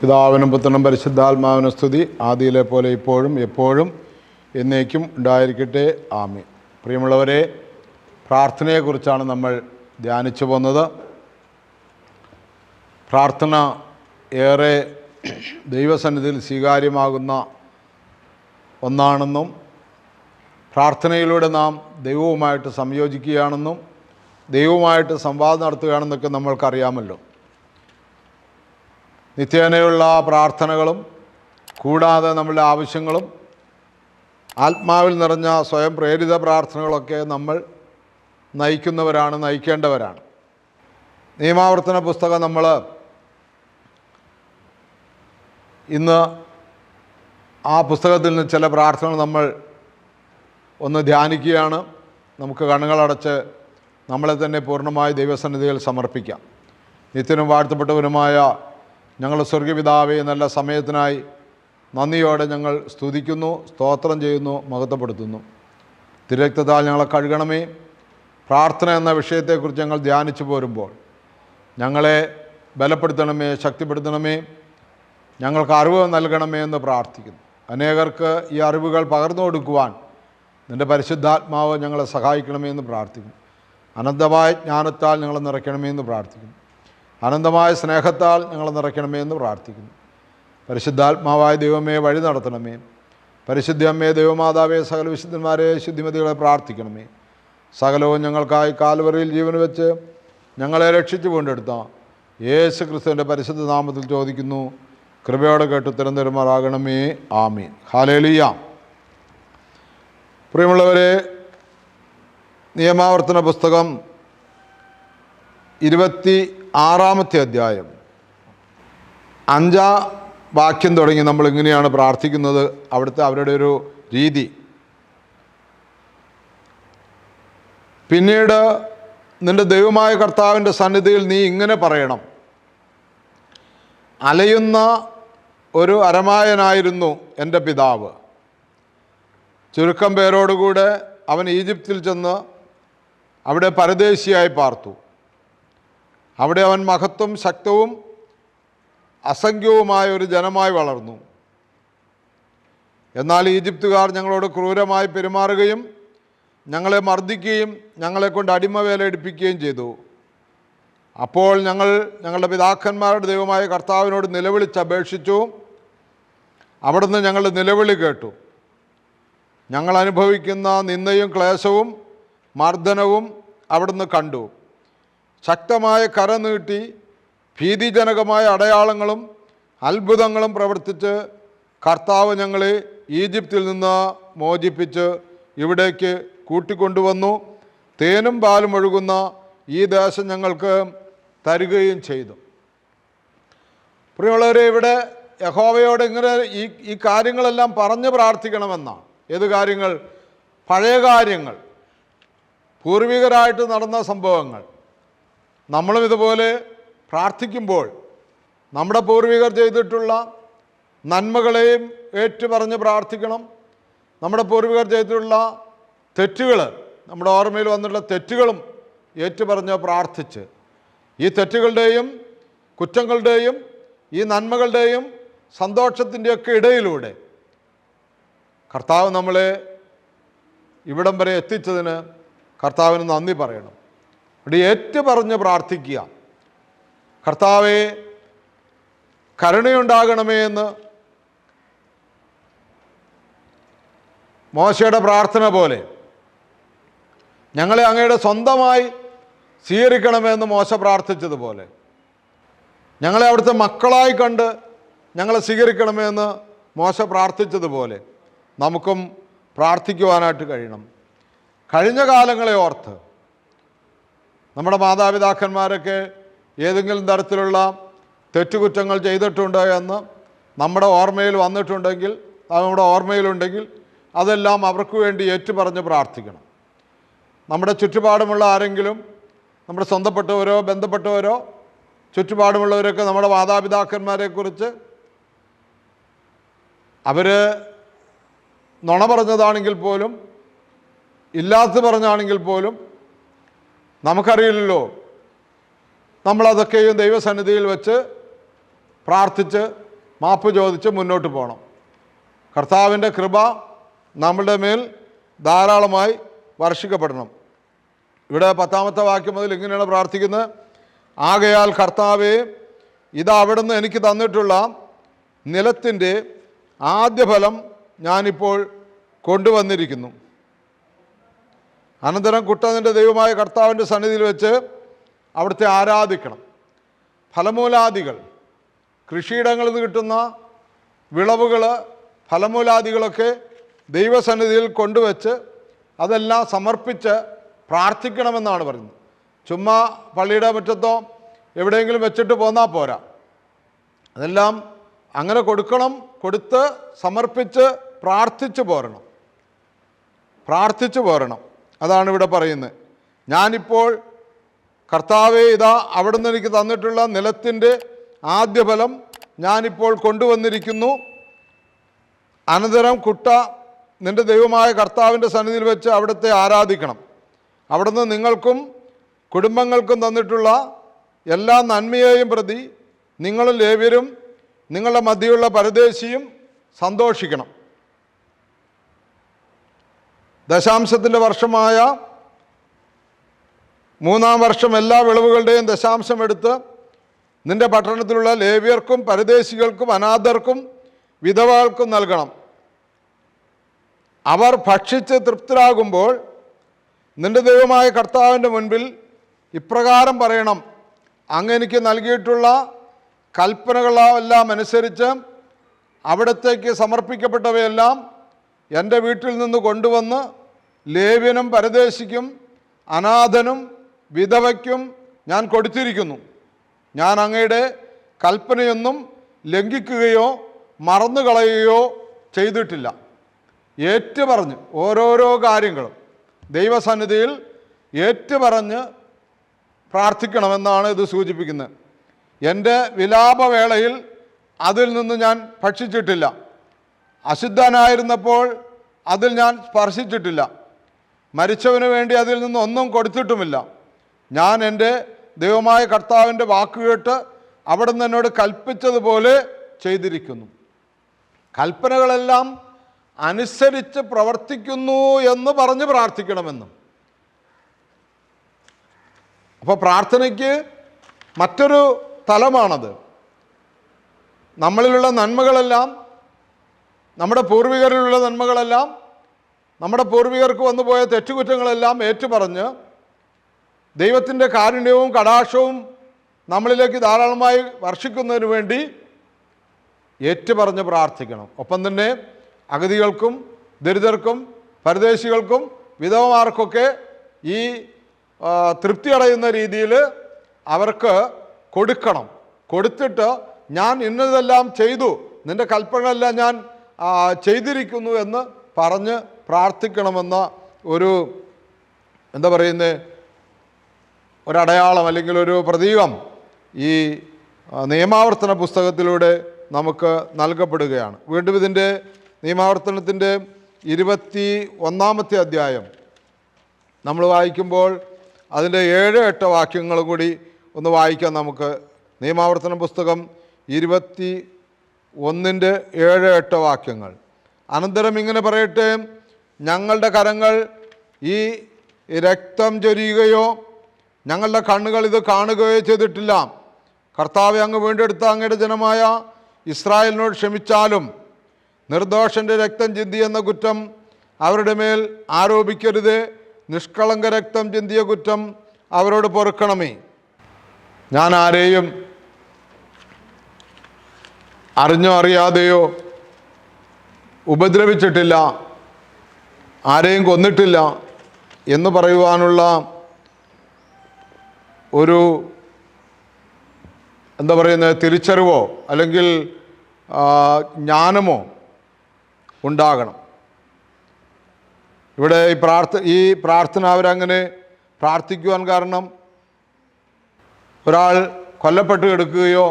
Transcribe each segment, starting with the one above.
പിതാവിനും പുത്രനും പരിശുദ്ധാത്മാവിനും സ്തുതി. ആദിയിലെ പോലെ ഇപ്പോഴും എപ്പോഴും എന്നേക്കും ഉണ്ടായിരിക്കട്ടെ. ആമി പ്രിയമുള്ളവരെ പ്രാർത്ഥനയെക്കുറിച്ചാണ് നമ്മൾ ധ്യാനിച്ചു പോന്നത് പ്രാർത്ഥന ഏറെ ദൈവസന്നിധിയിൽ സ്വീകാര്യമാകുന്ന ഒന്നാണെന്നും പ്രാർത്ഥനയിലൂടെ നാം ദൈവവുമായിട്ട് സംയോജിക്കുകയാണെന്നും ദൈവവുമായിട്ട് സംവാദം നടത്തുകയാണെന്നൊക്കെ നമ്മൾക്കറിയാമല്ലോ. നിത്യേനയുള്ള പ്രാർത്ഥനകളും കൂടാതെ നമ്മളുടെ ആവശ്യങ്ങളും ആത്മാവിൽ നിറഞ്ഞ സ്വയം പ്രേരിത പ്രാർത്ഥനകളൊക്കെ നമ്മൾ നയിക്കുന്നവരാണ് നയിക്കേണ്ടവരാണ്. നിയമാവർത്തന പുസ്തകം നമ്മൾ ഇന്ന് ആ പുസ്തകത്തിൽ നിന്ന് ചില പ്രാർത്ഥനകൾ നമ്മൾ ഒന്ന് ധ്യാനിക്കുകയാണ്. നമുക്ക് കണ്ണുകളടച്ച് നമ്മളെ തന്നെ പൂർണമായി ദൈവസന്നിധിയിൽ സമർപ്പിക്കാം. നിത്യനും വാഴ്ത്തപ്പെട്ടവനുമായ ഞങ്ങളുടെ സ്വർഗപിതാവെ നല്ല സമയത്തിനായി നന്ദിയോടെ ഞങ്ങൾ സ്തുതിക്കുന്നു സ്തോത്രം ചെയ്യുന്നു മഹത്വപ്പെടുത്തുന്നു. തിരക്തതാൽ ഞങ്ങളെ കഴുകണമേ. പ്രാർത്ഥന എന്ന വിഷയത്തെക്കുറിച്ച് ഞങ്ങൾ ധ്യാനിച്ചു പോരുമ്പോൾ ഞങ്ങളെ ബലപ്പെടുത്തണമേ ശക്തിപ്പെടുത്തണമേ. ഞങ്ങൾക്ക് അറിവ് നൽകണമേ എന്ന് പ്രാർത്ഥിക്കുന്നു. അനേകർക്ക് ഈ അറിവുകൾ പകർന്നു കൊടുക്കുവാൻ നിന്റെ പരിശുദ്ധാത്മാവ് ഞങ്ങളെ സഹായിക്കണമേ എന്ന് പ്രാർത്ഥിക്കുന്നു. അനന്തമായ ജ്ഞാനത്താൽ ഞങ്ങളെ നിറയ്ക്കണമേ എന്ന് പ്രാർത്ഥിക്കുന്നു. അനന്തമായ സ്നേഹത്താൽ ഞങ്ങളെ നിറയ്ക്കണമേ എന്ന് പ്രാർത്ഥിക്കുന്നു. പരിശുദ്ധാത്മാവായ ദൈവമേ വഴി നടത്തണമേ. പരിശുദ്ധ അമ്മേ ദൈവമാതാവേ സകല വിശുദ്ധന്മാരെ ശുദ്ധിമതികളെ പ്രാർത്ഥിക്കണമേ. സകലവും ഞങ്ങൾക്കായി കാൽവറിയിൽ ജീവൻ വെച്ച് ഞങ്ങളെ രക്ഷിച്ചു കൊണ്ടെടുത്ത യേശു ക്രിസ്തുവിന്റെ പരിശുദ്ധ നാമത്തിൽ ചോദിക്കുന്നു. കൃപയോടെ കേട്ട് ഉത്തരം തരുമാറാകണമേ. ആമീൻ. ഹാലേലിയ പ്രിയമുള്ളവരെ നിയമാവർത്തന പുസ്തകം ഇരുപത്തി ആറാമത്തെ അധ്യായം. അഞ്ചാം വാക്യം തുടങ്ങി നമ്മൾ ഇങ്ങനെയാണ് പ്രാർത്ഥിക്കുന്നത്. അവിടുത്തെ അവരുടെ ഒരു രീതി. പിന്നീട് നിന്റെ ദൈവമായ കർത്താവിന്റെ സന്നിധിയിൽ നീ ഇങ്ങനെ പറയണം. അലയുന്ന ഒരു അരമായനായിരുന്നു എന്റെ പിതാവ്. ചുരുക്കം പേരോടുകൂടെ അവൻ ഈജിപ്തിൽ ചെന്ന് അവിടെ പരദേശിയായി പാർത്തു. അവിടെ അവൻ മഹത്വം ശക്തവും അസംഖ്യവുമായ ഒരു ജനമായി വളർന്നു. എന്നാൽ ഈജിപ്തുകാർ ഞങ്ങളോട് ക്രൂരമായി പെരുമാറുകയും ഞങ്ങളെ മർദ്ദിക്കുകയും ഞങ്ങളെ കൊണ്ട് അടിമ വേല എടുപ്പിക്കുകയും ചെയ്തു. അപ്പോൾ ഞങ്ങൾ ഞങ്ങളുടെ പിതാക്കന്മാരുടെ ദൈവമായ കർത്താവിനോട് നിലവിളിച്ച് അപേക്ഷിച്ചു. അവിടുന്ന് ഞങ്ങളുടെ നിലവിളി കേട്ടു. ഞങ്ങൾ അനുഭവിക്കുന്ന നിന്ദയും ക്ലേശവും മർദ്ദനവും അവിടുന്ന് കണ്ടു. ശക്തമായ കര നീട്ടി ഭീതിജനകമായ അടയാളങ്ങളും അത്ഭുതങ്ങളും പ്രവർത്തിച്ച് കർത്താവ് ഞങ്ങളെ ഈജിപ്തിൽ നിന്ന് മോചിപ്പിച്ച് ഇവിടേക്ക് കൂട്ടിക്കൊണ്ടുവന്നു. തേനും പാലും ഒഴുകുന്ന ഈ ദേശം ഞങ്ങൾക്ക് തരികയും ചെയ്തു. പ്രിയമുള്ളവരെ ഇവിടെ യഹോവയോട് ഇങ്ങനെ ഈ ഈ കാര്യങ്ങളെല്ലാം പറഞ്ഞ് പ്രാർത്ഥിക്കണമെന്നാണ്. ഏത് കാര്യങ്ങൾ? പഴയ കാര്യങ്ങൾ. പൂർവികരായിട്ട് നടന്ന സംഭവങ്ങൾ. നമ്മളും ഇതുപോലെ പ്രാർത്ഥിക്കുമ്പോൾ നമ്മുടെ പൂർവികർ ചെയ്തിട്ടുള്ള നന്മകളെയും ഏറ്റുപറഞ്ഞ് പ്രാർത്ഥിക്കണം. നമ്മുടെ പൂർവികർ ചെയ്തിട്ടുള്ള തെറ്റുകൾ നമ്മുടെ ഓർമ്മയിൽ വന്നിട്ടുള്ള തെറ്റുകളും ഏറ്റുപറഞ്ഞ് പ്രാർത്ഥിച്ച് ഈ തെറ്റുകളുടെയും കുറ്റങ്ങളുടെയും ഈ നന്മകളുടെയും സന്തോഷത്തിന്റെയൊക്കെ ഇടയിലൂടെ കർത്താവ് നമ്മളെ ഇവിടം വരെ എത്തിച്ചതിന് കർത്താവിന് നന്ദി പറയണം. ഇവിടെ ഏറ്റു പറഞ്ഞ് പ്രാർത്ഥിക്കുക. കർത്താവെ കരുണയുണ്ടാകണമേ എന്ന് മോശയുടെ പ്രാർത്ഥന പോലെ ഞങ്ങളെ അങ്ങയുടെ സ്വന്തമായി സ്വീകരിക്കണമെന്ന് മോശ പ്രാർത്ഥിച്ചതുപോലെ ഞങ്ങളെ അവിടുത്തെ മക്കളായി കണ്ട് ഞങ്ങളെ സ്വീകരിക്കണമെന്ന് മോശ പ്രാർത്ഥിച്ചതുപോലെ നമുക്കും പ്രാർത്ഥിക്കുവാനായിട്ട് കഴിയണം. കഴിഞ്ഞ കാലങ്ങളെ ഓർത്ത് നമ്മുടെ മാതാപിതാക്കന്മാരൊക്കെ ഏതെങ്കിലും തരത്തിലുള്ള തെറ്റുകുറ്റങ്ങൾ ചെയ്തിട്ടുണ്ടോ എന്ന് നമ്മുടെ ഓർമ്മയിൽ വന്നിട്ടുണ്ടെങ്കിൽ നമ്മുടെ ഓർമ്മയിലുണ്ടെങ്കിൽ അതെല്ലാം അവർക്ക് വേണ്ടി ഏറ്റുപറഞ്ഞ് പ്രാർത്ഥിക്കണം. നമ്മുടെ ചുറ്റുപാടുമുള്ള ആരെങ്കിലും നമ്മുടെ സ്വന്തപ്പെട്ടവരോ ബന്ധപ്പെട്ടവരോ ചുറ്റുപാടുമുള്ളവരൊക്കെ നമ്മുടെ മാതാപിതാക്കന്മാരെക്കുറിച്ച് അവർ നുണ പറഞ്ഞതാണെങ്കിൽ പോലും ഇല്ലാത്ത പറഞ്ഞാണെങ്കിൽ പോലും നമുക്കറിയില്ലല്ലോ. നമ്മളതൊക്കെയും ദൈവസന്നിധിയിൽ വെച്ച് പ്രാർത്ഥിച്ച് മാപ്പ് ചോദിച്ച് മുന്നോട്ട് പോകണം. കർത്താവിന്റെ കൃപ നമ്മളുടെ മേൽ ധാരാളമായി വർഷിക്കപ്പെടണം. ഇവിടെ പത്താമത്തെ വാക്യം മുതൽ ഇങ്ങനെയാണ് പ്രാർത്ഥിക്കുന്നത്. ആകയാൽ കർത്താവെ ഇത് അവിടുന്ന് എനിക്ക് തന്നിട്ടുള്ള നിലത്തിന്റെ ആദ്യ ഫലം ഞാനിപ്പോൾ കൊണ്ടുവന്നിരിക്കുന്നു. അനന്തരം കുട്ടനിന്റെ ദൈവമായ കർത്താവിന്റെ സന്നിധിയിൽ വെച്ച് അവിടുത്തെ ആരാധിക്കണം. ഫലമൂലാദികൾ കൃഷിയിടങ്ങളിൽ നിന്ന് കിട്ടുന്ന വിളവുകൾ ഫലമൂലാദികളൊക്കെ ദൈവസന്നിധിയിൽ കൊണ്ടുവച്ച് അതെല്ലാം സമർപ്പിച്ച് പ്രാർത്ഥിക്കണമെന്നാണ് പറയുന്നത്. ചുമ്മാ പള്ളിയുടെ മുറ്റത്തോ എവിടെയെങ്കിലും വെച്ചിട്ട് പോന്നാൽ പോരാ. അതെല്ലാം അങ്ങനെ കൊടുക്കണം കൊടുത്ത് സമർപ്പിച്ച് പ്രാർത്ഥിച്ചു പോരണം. പ്രാർത്ഥിച്ചു പോരണം. അതാണ് ഇവിടെ പറയുന്നത്. ഞാനിപ്പോൾ കർത്താവെ ഇതാ അവിടുന്ന് എനിക്ക് തന്നിട്ടുള്ള നിലത്തിന്റെ ആദ്യ ഫലം ഞാനിപ്പോൾ കൊണ്ടുവന്നിരിക്കുന്നു. അനന്തരം കുട്ട നിന്റെ ദൈവമായ കർത്താവിന്റെ സന്നിധിയിൽ വെച്ച് അവിടുത്തെ ആരാധിക്കണം. അവിടുന്ന് നിങ്ങൾക്കും കുടുംബങ്ങൾക്കും തന്നിട്ടുള്ള എല്ലാ നന്മയെയും പ്രതി നിങ്ങളും ലേവ്യരും നിങ്ങളുടെ മധ്യയുള്ള പരദേശിയും സന്തോഷിക്കണം. ദശാംശത്തിന്റെ വർഷമായ മൂന്നാം വർഷം എല്ലാ വിളവുകളുടെയും ദശാംശം എടുത്ത് നിന്റെ പട്ടണത്തിലുള്ള ലേവ്യർക്കും പരദേശികൾക്കും അനാഥർക്കും വിധവകൾക്കും നൽകണം. അവർ ഭക്ഷിച്ച് തൃപ്തരാകുമ്പോൾ നിന്റെ ദൈവമായ കർത്താവിന്റെ മുൻപിൽ ഇപ്രകാരം പറയണം. അങ്ങ് എനിക്ക് നൽകിയിട്ടുള്ള കൽപ്പനകളെല്ലാം അനുസരിച്ച് അവിടത്തേക്ക് സമർപ്പിക്കപ്പെട്ടവയെല്ലാം എന്റെ വീട്ടിൽ നിന്ന് കൊണ്ടുവന്ന് ലേവ്യനും പരദേശിക്കും അനാഥനും വിധവയ്ക്കും ഞാൻ കൊടുത്തിരിക്കുന്നു. ഞാൻ അങ്ങയുടെ കൽപ്പനയൊന്നും ലംഘിക്കുകയോ മറന്നുകളയുകയോ ചെയ്തിട്ടില്ല. ഏറ്റുപറഞ്ഞ് ഓരോരോ കാര്യങ്ങളും ദൈവസന്നിധിയിൽ ഏറ്റുപറഞ്ഞ് പ്രാർത്ഥിക്കണമെന്നാണ് ഇത് സൂചിപ്പിക്കുന്നത്. എന്റെ വിലാപവേളയിൽ അതിൽ നിന്ന് ഞാൻ ഭക്ഷിച്ചിട്ടില്ല. അശുദ്ധനായിരുന്നപ്പോൾ അതിൽ ഞാൻ സ്പർശിച്ചിട്ടില്ല. മരിച്ചവന് വേണ്ടി അതിൽ നിന്ന് ഒന്നും കൊടുത്തിട്ടുമില്ല. ഞാൻ എന്റെ ദൈവമായ കർത്താവിന്റെ വാക്കുകേട്ട് അവിടെ നിന്ന് എന്നോട് കൽപ്പിച്ചതുപോലെ ചെയ്തിരിക്കുന്നു. കൽപ്പനകളെല്ലാം അനുസരിച്ച് പ്രവർത്തിക്കുന്നു എന്ന് പറഞ്ഞ് പ്രാർത്ഥിക്കണമെന്നും. അപ്പോൾ പ്രാർത്ഥനയ്ക്ക് മറ്റൊരു തലമാണത്. നമ്മളിലുള്ള നന്മകളെല്ലാം നമ്മുടെ പൂർവികരിലുള്ള നന്മകളെല്ലാം നമ്മുടെ പൂർവികർക്ക് വന്നുപോയ തെറ്റുകുറ്റങ്ങളെല്ലാം ഏറ്റുപറഞ്ഞ് ദൈവത്തിന്റെ കാരുണ്യവും കടാക്ഷവും നമ്മളിലേക്ക് ധാരാളമായി വർഷിക്കുന്നതിന് വേണ്ടി ഏറ്റുപറഞ്ഞ് പ്രാർത്ഥിക്കണം. ഒപ്പം തന്നെ അഗതികൾക്കും ദരിദ്രർക്കും പരദേശികൾക്കും വിധവമാർക്കൊക്കെ ഈ തൃപ്തി അടയുന്ന രീതിയിൽ അവർക്ക് കൊടുക്കണം. കൊടുത്തിട്ട് ഞാൻ ഇന്നതെല്ലാം ചെയ്തു. നിന്റെ കൽപ്പനകളെല്ലാം ഞാൻ ചെയ്തിരിക്കുന്നു എന്ന് പറഞ്ഞ് പ്രാർത്ഥിക്കണമെന്ന ഒരു എന്താ പറയുന്നത് ഒരടയാളം അല്ലെങ്കിൽ ഒരു പ്രതീകം ഈ നിയമാവർത്തന പുസ്തകത്തിലൂടെ നമുക്ക് നൽകപ്പെടുകയാണ്. വീണ്ടും ഇതിന്റെ നിയമാവർത്തനത്തിന്റെ ഇരുപത്തി ഒന്നാമത്തെ അധ്യായം നമ്മൾ വായിക്കുമ്പോൾ അതിന്റെ ഏഴ് എട്ട് വാക്യങ്ങൾ കൂടി ഒന്ന് വായിക്കാം നമുക്ക്. നിയമാവർത്തന പുസ്തകം ഇരുപത്തി ഒന്നിന്റെ ഏഴ് എട്ട് വാക്യങ്ങൾ. അനന്തരം ഇങ്ങനെ പറയട്ടെ ഞങ്ങളുടെ കരങ്ങൾ ഈ രക്തം ചൊരിയുകയോ ഞങ്ങളുടെ കണ്ണുകൾ ഇത് കാണുകയോ ചെയ്തിട്ടില്ല. കർത്താവ് അങ്ങ് വീണ്ടെടുത്ത അങ്ങയുടെ ജനമായ ഇസ്രായേലിനോട് ക്ഷമിച്ചാലും നിർദോഷന്റെ രക്തം ചിന്തി എന്ന കുറ്റം അവരുടെ മേൽ ആരോപിക്കരുത്. നിഷ്കളങ്ക രക്തം ചിന്തിയ കുറ്റം അവരോട് പൊറുക്കണമേ. ഞാൻ ആരെയും അറിഞ്ഞോ അറിയാതെയോ ഉപദ്രവിച്ചിട്ടില്ല ആരെയും കൊന്നിട്ടില്ല എന്ന് പറയുവാനുള്ള ഒരു എന്താ പറയുന്നത് തിരിച്ചറിവോ അല്ലെങ്കിൽ ജ്ഞാനമോ ഉണ്ടാകണം. ഇവിടെ ഈ പ്രാർത്ഥ ഈ പ്രാർത്ഥന അവരങ്ങനെ പ്രാർത്ഥിക്കുവാൻ കാരണം ഒരാൾ കൊല്ലപ്പെട്ട് കിടക്കുകയോ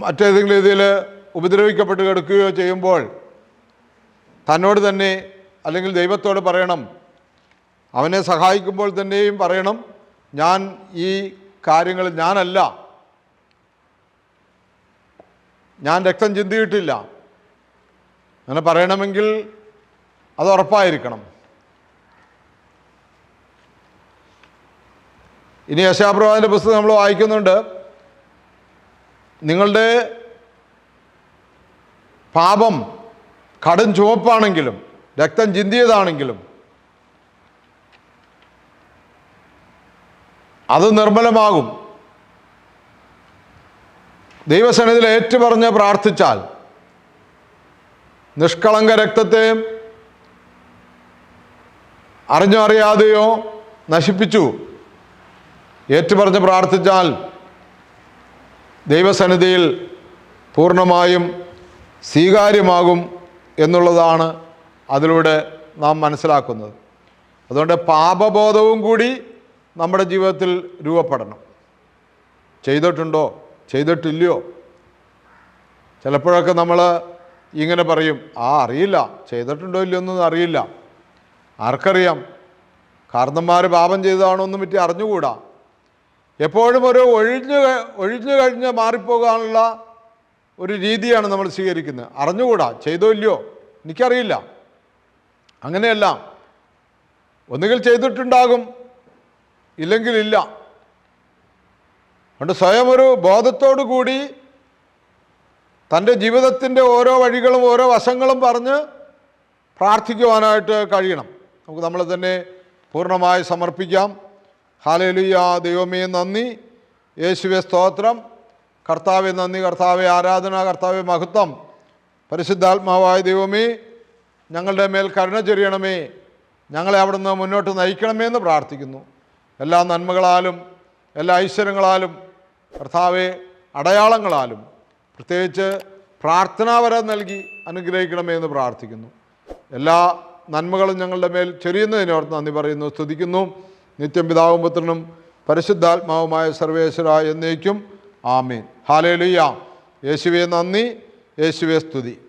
മറ്റേതെങ്കിലും രീതിയിൽ ഉപദ്രവിക്കപ്പെട്ട് കിടക്കുകയോ ചെയ്യുമ്പോൾ തന്നോട് തന്നെ അല്ലെങ്കിൽ ദൈവത്തോട് പറയണം. അവനെ സഹായിക്കുമ്പോൾ തന്നെയും പറയണം. ഞാൻ ഈ കാര്യങ്ങൾ ഞാനല്ല. ഞാൻ രക്തം ചിന്തിയിട്ടില്ല. അങ്ങനെ പറയണമെങ്കിൽ അത് ഉറപ്പായിരിക്കണം. ഇനി യശാപ്രവാദിന്റെ പുസ്തകം നമ്മൾ വായിക്കുന്നുണ്ട്. നിങ്ങളുടെ പാപം കടും ചുവപ്പാണെങ്കിലും രക്തം ചിന്തിയതാണെങ്കിലും അത് നിർമ്മലമാകും. ദൈവസന്നിധിയിൽ ഏറ്റുപറഞ്ഞ് പ്രാർത്ഥിച്ചാൽ നിഷ്കളങ്ക രക്തത്തെ അറിഞ്ഞോ അറിയാതെയോ നശിപ്പിച്ചു. ഏറ്റുപറഞ്ഞ് പ്രാർത്ഥിച്ചാൽ ദൈവസന്നിധിയിൽ പൂർണമായും സ്വീകാര്യമാകും എന്നുള്ളതാണ് അതിലൂടെ നാം മനസ്സിലാക്കുന്നത്. അതുകൊണ്ട് പാപബോധവും കൂടി നമ്മുടെ ജീവിതത്തിൽ രൂപപ്പെടണം. ചെയ്തിട്ടുണ്ടോ? ചെയ്തിട്ടില്ലയോ? ചിലപ്പോഴൊക്കെ നമ്മൾ ഇങ്ങനെ പറയും ആ അറിയില്ല. ചെയ്തിട്ടുണ്ടോ ഇല്ലയോ എന്നൊന്നും അറിയില്ല. ആർക്കറിയാം? കാരണന്മാർ പാപം ചെയ്തതാണോ ഒന്നും പറ്റി അറിഞ്ഞുകൂടാ. എപ്പോഴും ഒരു ഒഴിഞ്ഞു ഒഴിഞ്ഞു കഴിഞ്ഞ് മാറിപ്പോകാനുള്ള ഒരു രീതിയാണ് നമ്മൾ സ്വീകരിക്കുന്നത്. അറിഞ്ഞുകൂടാ? ചെയ്തോ ഇല്ലയോ? എനിക്കറിയില്ല. അങ്ങനെയല്ല. ഒന്നുകിൽ ചെയ്തിട്ടുണ്ടാകും ഇല്ലെങ്കിൽ ഇല്ല. അതുകൊണ്ട് സ്വയം ഒരു ബോധത്തോടു കൂടി തന്റെ ജീവിതത്തിന്റെ ഓരോ വഴികളും ഓരോ വശങ്ങളും പറഞ്ഞ് പ്രാർത്ഥിക്കുവാനായിട്ട് കഴിയണം. നമുക്ക് നമ്മളെ തന്നെ പൂർണമായി സമർപ്പിക്കാം. ഹാലേലുയ. ദൈവമേ നന്ദി. യേശുവെ സ്തോത്രം. കർത്താവെ നന്ദി. കർത്താവെ ആരാധന. കർത്താവെ മഹത്വം. പരിശുദ്ധാത്മാവായ ദൈവമേ ഞങ്ങളുടെ മേൽ കരുണ ചൊരിയണമേ. ഞങ്ങളെ അവിടുന്ന് മുന്നോട്ട് നയിക്കണമേ എന്ന് പ്രാർത്ഥിക്കുന്നു. എല്ലാ നന്മകളാലും എല്ലാ ഐശ്വര്യങ്ങളാലും കർത്താവെ അടയാളങ്ങളാലും പ്രത്യേകിച്ച് പ്രാർത്ഥനാവരം നൽകി അനുഗ്രഹിക്കണമേ എന്ന് പ്രാർത്ഥിക്കുന്നു. എല്ലാ നന്മകളും ഞങ്ങളുടെ മേൽ ചൊരിയുന്നതിനോർത്ത് നന്ദി പറയുന്നു. സ്തുതിക്കുന്നു. നിത്യം പിതാവും പുത്രനും പരിശുദ്ധാത്മാവുമായ സർവേശ്വര എന്നേക്കും ആമീൻ. ഹാലേലുയ്യ യേശുവെ നന്ദി. യേശുവെ സ്തുതി.